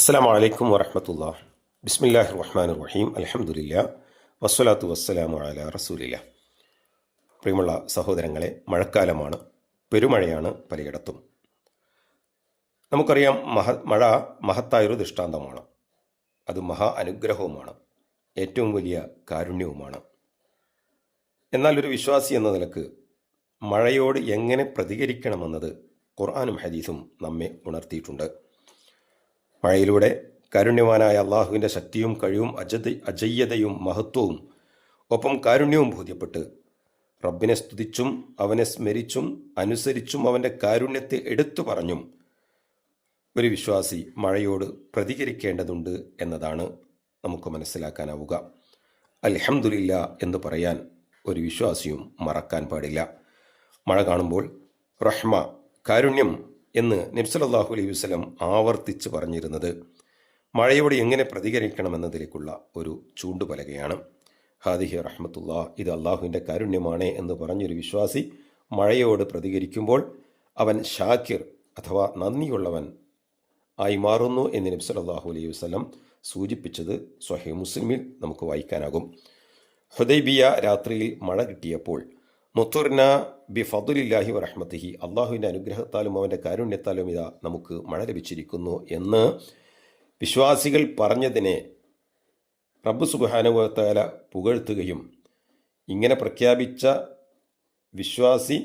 അസ്സാം വലൈക്കും വറഹമത്തുള്ള ബിസ്മില്ലാഹി റഹ്മാൻ റഹീം അലഹമുല്ല വസ്സലാത്തു വസ്സലാമു അല റസൂലില്ല പ്രിയമുള്ള സഹോദരങ്ങളെ മഴക്കാലമാണ് പെരുമഴയാണ് പലയിടത്തും. നമുക്കറിയാം മഹ മഴ മഹത്തായൊരു ദൃഷ്ടാന്തമാണ്. അത് മഹാ അനുഗ്രഹവുമാണ്. ഏറ്റവും വലിയ കാരുണ്യവുമാണ്. എന്നാൽ ഒരു വിശ്വാസി എന്ന നിലയ്ക്ക് മഴയോട് എങ്ങനെ പ്രതികരിക്കണമെന്നത് ഖുർആാനും ഹദീസും നമ്മെ ഉണർത്തിയിട്ടുണ്ട്. മഴയിലൂടെ കാരുണ്യവാനായ അള്ളാഹുവിന്റെ ശക്തിയും കഴിവും അജത അജയ്യതയും മഹത്വവും ഒപ്പം കാരുണ്യവും ബോധ്യപ്പെട്ട് റബ്ബിനെ സ്തുതിച്ചും അവനെ സ്മരിച്ചും അനുസരിച്ചും അവന്റെ കാരുണ്യത്തെ എടുത്തു പറഞ്ഞും ഒരു വിശ്വാസി മഴയോട് പ്രതികരിക്കേണ്ടതുണ്ട് എന്നതാണ് നമുക്ക് മനസ്സിലാക്കാനാവുക. അൽഹംദുലില്ല എന്ന് പറയാൻ ഒരു വിശ്വാസിയും മറക്കാൻ പാടില്ല. മഴ കാണുമ്പോൾ റഹ്മ കാരുണ്യം എന്ന് നബ്സലല്ലാഹു അലൈഹി വസ്ലം ആവർത്തിച്ച് പറഞ്ഞിരുന്നത്. മഴയോട് എങ്ങനെ പ്രതികരിക്കണമെന്നതിലേക്കുള്ള ഒരു ചൂണ്ടുപലകയാണ്. ഹാദിഹി റഹ്മത്തുള്ള ഇത് അള്ളാഹുവിന്റെ കാരുണ്യമാണ് എന്ന് പറഞ്ഞൊരു വിശ്വാസി മഴയോട് പ്രതികരിക്കുമ്പോൾ അവൻ ഷാക്കിർ അഥവാ നന്ദിയുള്ളവൻ ആയി മാറുന്നു എന്ന് നബി സല്ലല്ലാഹു അലൈഹി വസ്ലം സൂചിപ്പിച്ചത് സ്വഹേ മുസ്ലിമിൽ നമുക്ക് വായിക്കാനാകും. ഹുദൈബിയ രാത്രിയിൽ മഴ കിട്ടിയപ്പോൾ മുത്തുർന ബി ഫതുലില്ലാഹി വറഹ്മത്തിഹി. അള്ളാഹുവിന്റെ അനുഗ്രഹത്താലും അവന്റെ കാരുണ്യത്താലും ഇതാ നമുക്ക് മഴ ലഭിച്ചിരിക്കുന്നു എന്ന് വിശ്വാസികൾ പറഞ്ഞതിനെ റബ്ബ് സുബാനുഭവത്താല പുകഴ്ത്തുകയും ഇങ്ങനെ പ്രഖ്യാപിച്ച വിശ്വാസി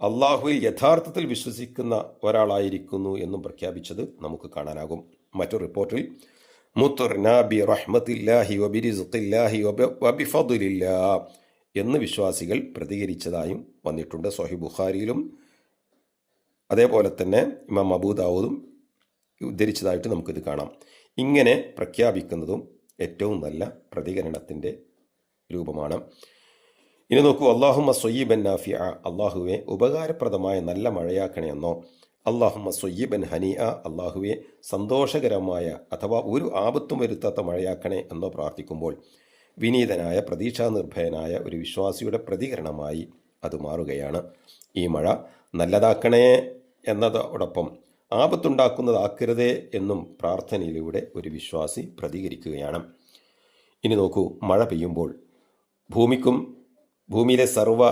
അള്ളാഹുവിൽ യഥാർത്ഥത്തിൽ വിശ്വസിക്കുന്ന ഒരാളായിരിക്കുന്നു എന്നും പ്രഖ്യാപിച്ചത് നമുക്ക് കാണാനാകും. മറ്റൊരു റിപ്പോർട്ടിൽ മുത്തുർന ബി റഹ്മത്തില്ലാഹി വബി റിസുഖില്ലാഹി വബി വബിഫദുലില്ലാ എന്ന് വിശ്വാസികൾ പ്രതികരിച്ചതായും വന്നിട്ടുണ്ട്. സൊഹി ബുഖാരിയിലും അതേപോലെ തന്നെ ഇമാം അബൂദാവൂദും ഉദ്ധരിച്ചതായിട്ട് നമുക്കിത് കാണാം. ഇങ്ങനെ പ്രഖ്യാപിക്കുന്നതും ഏറ്റവും നല്ല പ്രതികരണത്തിന്റെ രൂപമാണ്. ഇനി നോക്കൂ അള്ളാഹുമ്മ സൊയ്യബൻ നാഫിയ അള്ളാഹുവെ ഉപകാരപ്രദമായ നല്ല മഴയാക്കണമെന്നോ അള്ളാഹുമ്മ സൊയ്യബൻ ഹനിയ അള്ളാഹുവെ സന്തോഷകരമായ അഥവാ ഒരു ആപത്തും വരുത്താത്ത മഴയാക്കണേ എന്നോ പ്രാർത്ഥിക്കുമ്പോൾ വിനീതനായ പ്രതീക്ഷാനിർഭയനായ ഒരു വിശ്വാസിയുടെ പ്രതികരണമായി അത് മാറുകയാണ്. ഈ മഴ നല്ലതാക്കണേ എന്നതോടൊപ്പം ആപത്തുണ്ടാക്കുന്നതാക്കരുതേ എന്നും പ്രാർത്ഥനയിലൂടെ ഒരു വിശ്വാസി പ്രതികരിക്കുകയാണ്. ഇനി നോക്കൂ മഴ പെയ്യുമ്പോൾ ഭൂമിക്കും ഭൂമിയിലെ സർവ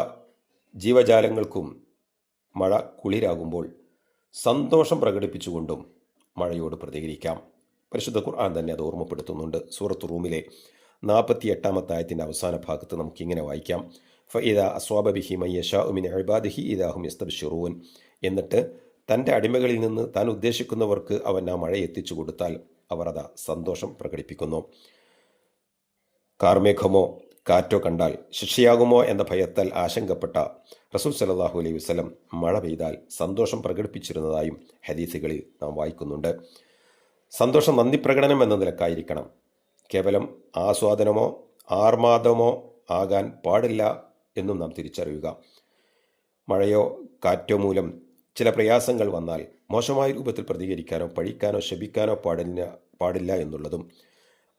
ജീവജാലങ്ങൾക്കും മഴ കുളിരാകുമ്പോൾ സന്തോഷം പ്രകടിപ്പിച്ചുകൊണ്ടും മഴയോട് പ്രതികരിക്കാം. പരിശുദ്ധ ഖുർആൻ തന്നെ അത് ഓർമ്മപ്പെടുത്തുന്നുണ്ട്. സൂറത്ത് റൂമിലെ നാൽപ്പത്തി എട്ടാമത്തെ ആയത്തിന്റെ അവസാന ഭാഗത്ത് നമുക്കിങ്ങനെ വായിക്കാം. ഫഇദ അസ്വാബിഹി മയ്യഷാ ഉമിൻ അഴിബാദിഹി ഇദാഹും യസ്തബ്ഷിറൂൻ എന്നിട്ട് തന്റെ അടിമകളിൽ നിന്ന് താൻ ഉദ്ദേശിക്കുന്നവർക്ക് അവൻ ആ മഴ എത്തിച്ചു കൊടുത്താൽ അവർ അതാ സന്തോഷം പ്രകടിപ്പിക്കുന്നു. കാർമേഘമോ കാറ്റോ കണ്ടാൽ ശിക്ഷയാകുമോ എന്ന ഭയത്താൽ ആശങ്കപ്പെട്ട റസൂൽ സലാഹു അലൈഹി വസ്ലം മഴ പെയ്താൽ സന്തോഷം പ്രകടിപ്പിച്ചിരുന്നതായും ഹദീസുകളിൽ നാം വായിക്കുന്നുണ്ട്. സന്തോഷം നന്ദി പ്രകടനം എന്ന നിലക്കായിരിക്കണം. കേവലം ആസ്വാദനമോ ആർമാദമോ ആകാൻ പാടില്ല എന്നും നാം തിരിച്ചറിയുക. മഴയോ കാറ്റോ മൂലം ചില പ്രയാസങ്ങൾ വന്നാൽ മോശമായ രൂപത്തിൽ പ്രതികരിക്കാനോ പഴിക്കാനോ ശപിക്കാനോ പാടില്ല പാടില്ല എന്നുള്ളതും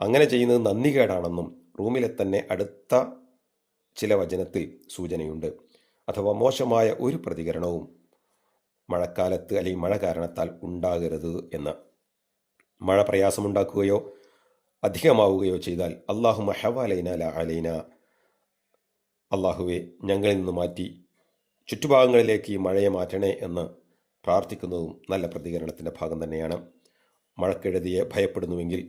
അങ്ങനെ ചെയ്യുന്നത് നന്ദികേടാണെന്നും റൂമിലെ തന്നെ അടുത്ത ചില വചനത്തിൽ സൂചനയുണ്ട്. അഥവാ മോശമായ ഒരു പ്രതികരണവും മഴക്കാലത്ത് അല്ലെങ്കിൽ മഴ കാരണത്താൽ ഉണ്ടാകരുത് എന്ന്. മഴ പ്രയാസമുണ്ടാക്കുകയോ അധികമാവുകയോ ചെയ്താൽ അള്ളാഹു മഹവാലൈന ല അലൈന. അള്ളാഹുവെ ഞങ്ങളിൽ നിന്ന് മാറ്റി ചുറ്റുഭാഗങ്ങളിലേക്ക് ഈ മഴയെ മാറ്റണേ എന്ന് പ്രാർത്ഥിക്കുന്നതും നല്ല പ്രതികരണത്തിന്റെ ഭാഗം തന്നെയാണ്. മഴക്കെഴുതിയെ ഭയപ്പെടുന്നുവെങ്കിൽ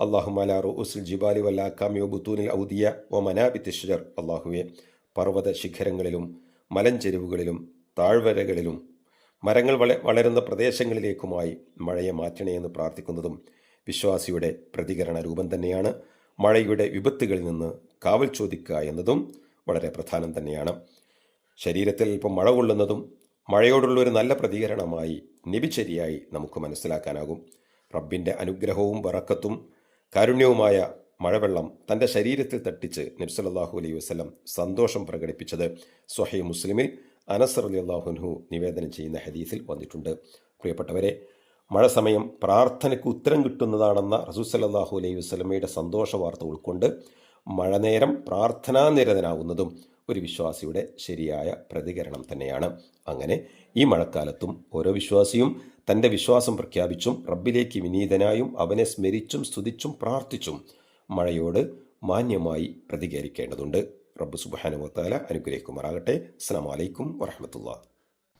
അള്ളാഹു മലാറു ഉസുൽ ജിബാലി വല്ല കാമിയോ ബുത്തൂനിൽ ഔദിയ ഒ മനാബി തിഷർ അള്ളാഹുവെ പർവത ശിഖരങ്ങളിലും മലഞ്ചെരുവുകളിലും താഴ്വരകളിലും മരങ്ങൾ വള വളരുന്ന പ്രദേശങ്ങളിലേക്കുമായി മഴയെ മാറ്റണേ എന്ന് പ്രാർത്ഥിക്കുന്നതും വിശ്വാസിയുടെ പ്രതികരണ രൂപം തന്നെയാണ്. മഴയുടെ വിപത്തുകളിൽ നിന്ന് കാവൽ ചോദിക്കുക എന്നതും വളരെ പ്രധാനം തന്നെയാണ്. ശരീരത്തിൽ ഇപ്പം മഴ കൊള്ളുന്നതും മഴയോടുള്ള ഒരു നല്ല പ്രതികരണമായി നിബിച്ചരിയായി നമുക്ക് മനസ്സിലാക്കാനാകും. റബ്ബിന്റെ അനുഗ്രഹവും വറക്കത്തും കാരുണ്യവുമായ മഴവെള്ളം തന്റെ ശരീരത്തിൽ തട്ടിച്ച് നബ്സലല്ലാഹു അലൈഹി വസ്ലം സന്തോഷം പ്രകടിപ്പിച്ചത് സ്വഹൈ മുസ്ലിമിൽ അനസർ അലി അള്ളാഹുൻഹു നിവേദനം ചെയ്യുന്ന ഹദീസിൽ വന്നിട്ടുണ്ട്. പ്രിയപ്പെട്ടവരെ മഴ സമയം പ്രാർത്ഥനയ്ക്ക് ഉത്തരം കിട്ടുന്നതാണെന്ന റസൂസല്ലാഹു അലൈഹി വസ്ലമയുടെ സന്തോഷ വാർത്ത ഉൾക്കൊണ്ട് മഴനേരം പ്രാർത്ഥനാനിരതനാവുന്നതും ഒരു വിശ്വാസിയുടെ ശരിയായ പ്രതികരണം തന്നെയാണ്. അങ്ങനെ ഈ മഴക്കാലത്തും ഓരോ വിശ്വാസിയും തന്റെ വിശ്വാസം പ്രഖ്യാപിച്ചും റബ്ബിലേക്ക് വിനീതനായും അവനെ സ്മരിച്ചും സ്തുതിച്ചും പ്രാർത്ഥിച്ചും മഴയോട് മാന്യമായി പ്രതികരിക്കേണ്ടതുണ്ട്. റബ്ബ് സുബാനുവത്താല അനുഗ്രഹിക്കുമാറാകട്ടെ. അസ്സാം വലൈക്കും വറഹമത്തുള്ള